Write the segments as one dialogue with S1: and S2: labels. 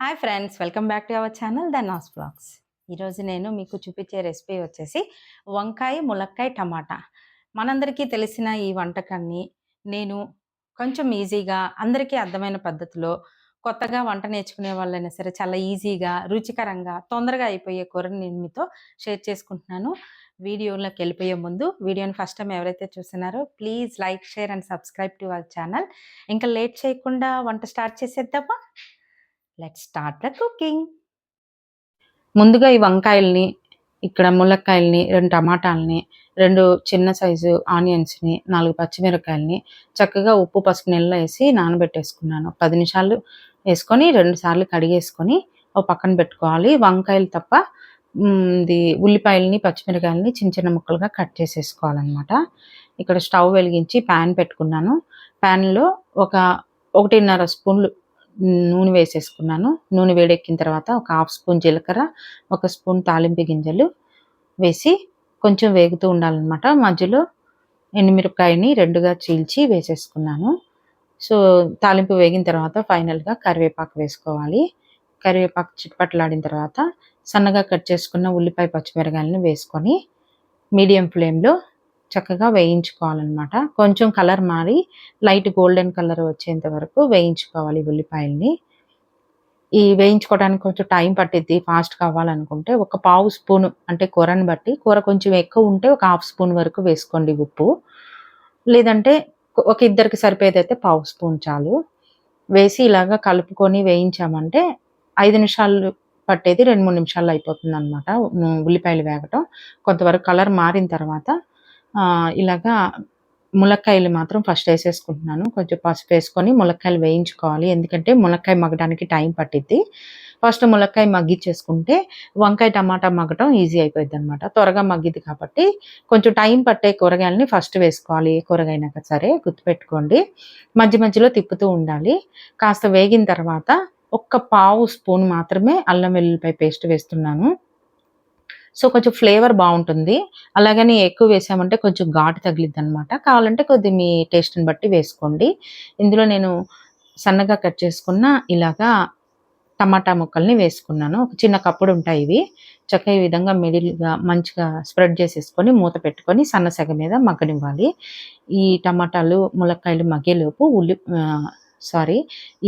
S1: Hi friends welcome back to our channel the Nas blogs ఈరోజు నేను మీకు చూపించే రెసిపీ వచ్చేసి వంకాయ ములక్కాయ టమాటా. మనందరికీ తెలిసిన ఈ వంటకాన్ని నేను కొంచెం ఈజీగా అందరికీ అర్థమైన పద్ధతిలో కొత్తగా వంట నేర్చుకునే వాళ్ళైనా సరే చాలా ఈజీగా రుచికరంగా తొందరగా అయిపోయే కూరని నేను మీతో షేర్ చేసుకుంటున్నాను. వీడియోలోకి వెళ్ళిపోయే ముందు వీడియోని ఫస్ట్ టైం ఎవరైతే చూస్తున్నారో please like share and subscribe to our channel. ఇంకా లేట్ చేయకుండా వంట స్టార్ట్ చేసేద్దామా? లెట్ స్టార్ట్ ద కుకింగ్ ముందుగా ఈ వంకాయల్ని ఇక్కడ ములక్కాయల్ని రెండు టమాటాలని రెండు చిన్న సైజు ఆనియన్స్ని నాలుగు పచ్చిమిరకాయలని చక్కగా ఉప్పు పసుపు నీళ్ళలో వేసి నానబెట్టేసుకున్నాను. పది నిమిషాలు వేసుకొని రెండు సార్లు కడిగేసుకొని ఒక పక్కన పెట్టుకోవాలి. వంకాయలు తప్ప ఇది ఉల్లిపాయలని పచ్చిమిరకాయలని చిన్న చిన్న ముక్కలుగా కట్ చేసేసుకోవాలన్నమాట. ఇక్కడ స్టవ్ వెలిగించి ప్యాన్ పెట్టుకున్నాను. ప్యాన్లో ఒక ఒకటిన్నర స్పూన్లు నూనె వేసేసుకున్నాను. నూనె వేడెక్కిన తర్వాత ఒక హాఫ్ స్పూన్ జీలకర్ర ఒక స్పూన్ తాలింపు గింజలు వేసి కొంచెం వేగుతూ ఉండాలన్నమాట. మధ్యలో ఎండుమిరపకాయని రెండుగా చీల్చి వేసేసుకున్నాను. సో తాలింపు వేగిన తర్వాత ఫైనల్గా కరివేపాకు వేసుకోవాలి. కరివేపాకు చిట్పట్లాడిన తర్వాత సన్నగా కట్ చేసుకున్న ఉల్లిపాయ పచ్చిమిరకాయలను వేసుకొని మీడియం ఫ్లేమ్లో చక్కగా వేయించుకోవాలన్నమాట. కొంచెం కలర్ మారి లైట్ గోల్డెన్ కలర్ వచ్చేంత వరకు వేయించుకోవాలి ఉల్లిపాయల్ని. ఈ వేయించుకోవడానికి కొంచెం టైం పట్టిద్ది ఫాస్ట్ కావాలనుకుంటే. ఒక పావు స్పూన్ అంటే కూరని బట్టి కూర కొంచెం ఎక్కువ ఉంటే ఒక హాఫ్ స్పూన్ వరకు వేసుకోండి ఉప్పు. లేదంటే ఒక ఇద్దరికి సరిపోయేదైతే పావు స్పూన్ చాలు. వేసి ఇలాగా కలుపుకొని వేయించామంటే ఐదు నిమిషాలు పట్టేది రెండు మూడు నిమిషాల్లో అయిపోతుంది అనమాట ఉల్లిపాయలు వేగటం. కొంతవరకు కలర్ మారిన తర్వాత ఇలాగా ములక్కాయలు మాత్రం ఫస్ట్ వేసేసుకుంటున్నాను. కొంచెం పసుపు వేసుకొని ములక్కాయలు వేయించుకోవాలి. ఎందుకంటే ములక్కాయ మగ్గడానికి టైం పట్టిద్ది. ఫస్ట్ ములక్కాయ మగ్గిచ్చేసుకుంటే వంకాయ టమాటా మగ్గటం ఈజీ అయిపోయింది అనమాట త్వరగా మగ్గిద్ది కాబట్టి కొంచెం టైం పట్టే కూరగాయలని ఫస్ట్ వేసుకోవాలి. ఏ కూరగాయనైనా సరే గుర్తుపెట్టుకోండి. మధ్య మధ్యలో తిప్పుతూ ఉండాలి. కాస్త వేగిన తర్వాత ఒక్క పావు స్పూన్ మాత్రమే అల్లం వెల్లుల్లిపాయ పేస్ట్ వేస్తున్నాను. సో కొంచెం ఫ్లేవర్ బాగుంటుంది. అలాగని ఎక్కువ వేసామంటే కొంచెం ఘాటు తగిలిద్ది అనమాట కావాలంటే కొద్ది మీ టేస్ట్ని బట్టి వేసుకోండి. ఇందులో నేను సన్నగా కట్ చేసుకున్న ఇలాగా టమాటా ముక్కల్ని వేసుకున్నాను. ఒక చిన్న కప్పుడు ఉంటాయి ఇవి. చక్కగా ఈ విధంగా మిడిల్గా మంచిగా స్ప్రెడ్ చేసేసుకొని మూత పెట్టుకొని సన్న సెగ మీద మగ్గనివ్వాలి. ఈ టమాటాలు ములక్కాయలు మగ్గేలోపు ఉల్లి సారీ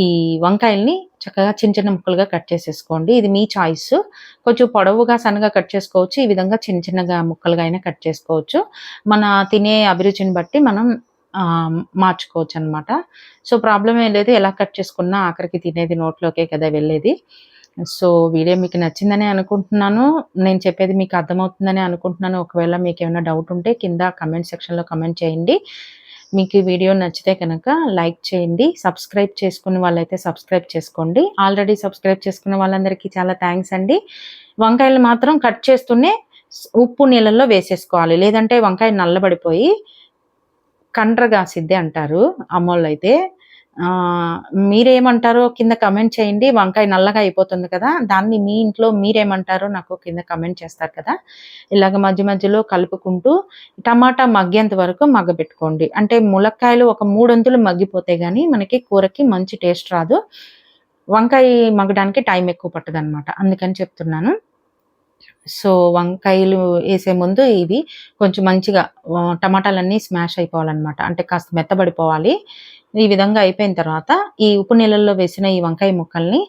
S1: ఈ వంకాయల్ని చక్కగా చిన్న చిన్న ముక్కలుగా కట్ చేసేసుకోండి. ఇది మీ చాయిస్. కొంచెం పొడవుగా సన్నగా కట్ చేసుకోవచ్చు. ఈ విధంగా చిన్న చిన్నగా ముక్కలుగా అయినా కట్ చేసుకోవచ్చు. మన తినే అభిరుచిని బట్టి మనం మార్చుకోవచ్చు అనమాట సో ప్రాబ్లం ఏం లేదు. ఎలా కట్ చేసుకున్నా ఆఖరికి తినేది నోట్లోకే కదా వెళ్ళేది. సో వీడియో మీకు నచ్చిందని అనుకుంటున్నాను. నేను చెప్పేది మీకు అర్థమవుతుందని అనుకుంటున్నాను. ఒకవేళ మీకు ఏమైనా డౌట్ ఉంటే కింద కమెంట్ సెక్షన్లో కమెంట్ చేయండి. మీకు ఈ వీడియో నచ్చితే కనుక లైక్ చేయండి సబ్స్క్రైబ్ చేసుకున్న వాళ్ళైతే సబ్స్క్రైబ్ చేసుకోండి. ఆల్రెడీ సబ్స్క్రైబ్ చేసుకున్న వాళ్ళందరికీ చాలా థ్యాంక్స్ అండి. వంకాయలు మాత్రం కట్ చేస్తూనే ఉప్పు నీళ్ళల్లో వేసేసుకోవాలి. లేదంటే వంకాయ నల్లబడిపోయి కండ్రగాసిద్ది అంటారు అమ్మోళ్ళు అయితే మీరేమంటారో కింద కమెంట్ చేయండి. వంకాయ నల్లగా అయిపోతుంది కదా దాన్ని మీ ఇంట్లో మీరేమంటారో నాకు కింద కమెంట్ చేస్తారు కదా. ఇలాగ మధ్య మధ్యలో కలుపుకుంటూ టమాటా మగ్గేంత వరకు మగ్గబెట్టుకోండి. అంటే ములక్కాయలు ఒక మూడొంతులు మగ్గిపోతే గానీ మనకి కూరకి మంచి టేస్ట్ రాదు. వంకాయ మగ్గడానికి టైం ఎక్కువ పట్టదనమాట అందుకని చెప్తున్నాను. సో వంకాయలు వేసే ముందు ఇవి కొంచెం మంచిగా టమాటాలన్నీ స్మాష్ అయిపోవాలన్నమాట. అంటే కాస్త మెత్తబడిపోవాలి. ఈ విధంగా అయిపోయిన తర్వాత ఈ ఉప్పు నీళ్ళల్లో వేసిన ఈ వంకాయ ముక్కల్ని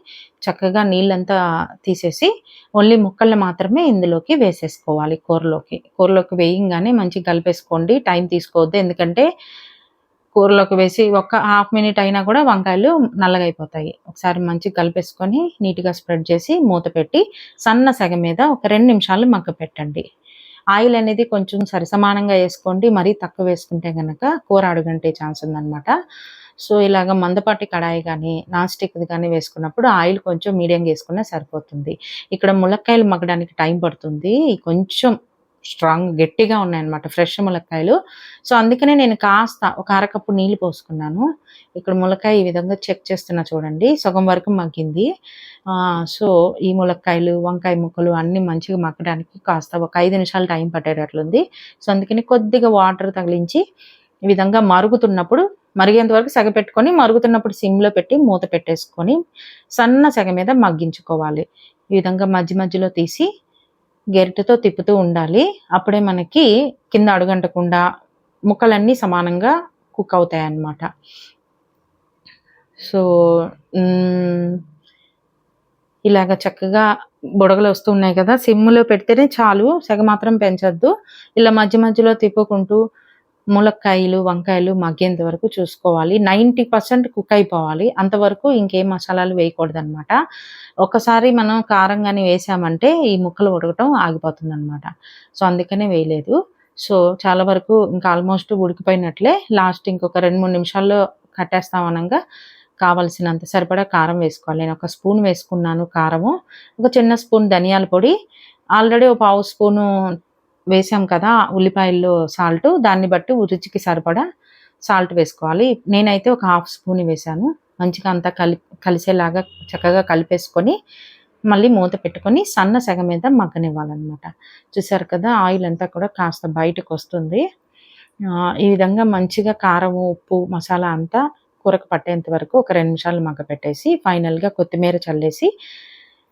S1: చక్కగా నీళ్ళంతా తీసేసి ఓన్లీ ముక్కల్ని మాత్రమే ఇందులోకి వేసేసుకోవాలి కూరలోకి. కూరలోకి వేయంగానే మంచిగా కలిపేసుకోండి. టైం తీసుకోవద్దు. ఎందుకంటే కూరలోకి వేసి ఒక హాఫ్ మినిట్ అయినా కూడా వంకాయలు నల్లగా అయిపోతాయి ఒకసారి మంచిగా కలిపేసుకొని నీట్గా స్ప్రెడ్ చేసి మూత పెట్టి సన్న సెగ మీద ఒక రెండు నిమిషాలు మగ్గ పెట్టండి. ఆయిల్ అనేది కొంచెం సరిసమానంగా వేసుకోండి. మరీ తక్కువ వేసుకుంటే కనుక కూర అడుగంటే ఛాన్స్ ఉందన్నమాట. సో ఇలాగ మందపాటి కడాయి కానీ నాన్ స్టిక్ది కానీ వేసుకున్నప్పుడు ఆయిల్ కొంచెం మీడియంగా వేసుకున్నా సరిపోతుంది. ఇక్కడ ములక్కాయలు మగ్గడానికి టైం పడుతుంది. కొంచెం స్ట్రాంగ్ గట్టిగా ఉన్నాయన్నమాట ఫ్రెష్ ములక్కాయలు. సో అందుకనే నేను కాస్త ఒక అరకప్పు నీళ్ళు పోసుకున్నాను. ఇక్కడ ములక్కాయ ఈ విధంగా చెక్ చేస్తున్నా చూడండి. సగం వరకు మగ్గింది. సో ఈ ములక్కాయలు వంకాయ ముక్కలు అన్నీ మంచిగా మగ్గడానికి కాస్త ఒక ఐదు నిమిషాలు టైం పట్టేటట్లుంది. సో అందుకని కొద్దిగా వాటర్ తగిలించి ఈ విధంగా మరుగుతున్నప్పుడు మరిగేంత వరకు సెగ పెట్టుకొని మరుగుతున్నప్పుడు సిమ్‌లో పెట్టి మూత పెట్టేసుకొని సన్న సెగ మీద మగ్గించుకోవాలి. ఈ విధంగా మధ్య మధ్యలో తీసి గెరిటతో తిప్పుతూ ఉండాలి. అప్పుడే మనకి కింద అడుగంటకుండా ముక్కలన్నీ సమానంగా కుక్ అవుతాయన్నమాట. సో, ఇలాగ చక్కగా బుడగలు వస్తున్నాయి కదా! సిమ్‌లో పెడితేనే చాలు. సెగ మాత్రం పెంచొద్దు. ఇలా మధ్య మధ్యలో తిప్పుకుంటూ ములక్కాయలు, వంకాయలు మగ్గేంత వరకు చూసుకోవాలి. 90% కుక్ అయిపోవాలి. అంతవరకు ఇంకేం మసాలాలు వేయకూడదనమాట. ఒక్కసారి మనం కారం కానీ వేసామంటే ఈ ముక్కలు ఉడకటం ఆగిపోతుందనమాట. సో, అందుకనే వేయలేదు. సో, చాలా వరకు ఇంకా ఆల్మోస్ట్ ఉడికిపోయినట్లే. లాస్ట్ ఇంకొక 2, 3 నిమిషాల్లో కట్టేస్తాం అనంగా కావాల్సినంత సరిపడా కారం వేసుకోవాలి. నేను ఒక స్పూన్ వేసుకున్నాను కారము. ఒక చిన్న స్పూన్ ధనియాల పొడి. ఆల్రెడీ ఒక పావు స్పూను వేసాం కదా! ఉల్లిపాయల్లో సాల్టు. దాన్ని బట్టి రుచికి సరిపడా సాల్ట్ వేసుకోవాలి. నేనైతే ఒక హాఫ్ స్పూన్ వేసాను మంచిగా అంతా కలి కలిసేలాగా చక్కగా కలిపేసుకొని, మళ్ళీ మూత పెట్టుకొని సన్న సెగ మీద మగ్గనివ్వాలన్నమాట చూసారు కదా! ఆయిల్ అంతా కూడా కాస్త బయటకు వస్తుంది ఈ విధంగా మంచిగా కారం ఉప్పు, మసాలా అంతా కూరకు పట్టేంత వరకు ఒక రెండు నిమిషాలు మగ్గ పెట్టేసి ఫైనల్‌గా కొత్తిమీర చల్లేసి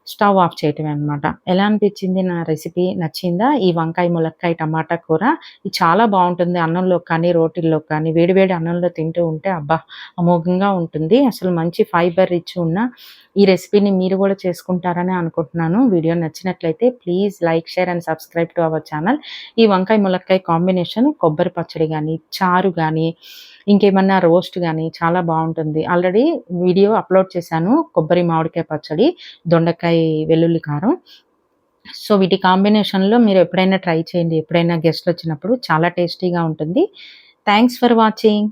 S1: స్టవ్ ఆఫ్ చేయటమే అనమాట. ఎలా అనిపించింది నా రెసిపీ? నచ్చిందా? ఈ వంకాయ, ములక్కాయ, టమాటా కూర. ఇది చాలా బాగుంటుంది అన్నంలో కానీ, రోటీల్లో కానీ, వేడి వేడి అన్నంలో తింటూ ఉంటే అబ్బా! అమోఘంగా ఉంటుంది. అసలు మంచి ఫైబర్ రిచ్ ఉన్న ఈ రెసిపీని మీరు కూడా చేసుకుంటారని అనుకుంటున్నాను. వీడియో నచ్చినట్లయితే please like, share and subscribe to our channel. ఈ వంకాయ, ములక్కాయ కాంబినేషన్ కొబ్బరి పచ్చడి కానీ చారు కానీ ఇంకేమన్నా రోస్ట్ కానీ చాలా బాగుంటుంది ఆల్రెడీ వీడియో అప్‌లోడ్ చేశాను. కొబ్బరి మామిడికాయ పచ్చడి, దొండకాయ వెల్లుల్లి కారం. సో, వీటి కాంబినేషన్‌లో మీరు ఎప్పుడైనా ట్రై చేయండి. ఎప్పుడైనా గెస్ట్‌లొచ్చినప్పుడు చాలా టేస్టీగా ఉంటుంది. Thanks for watching.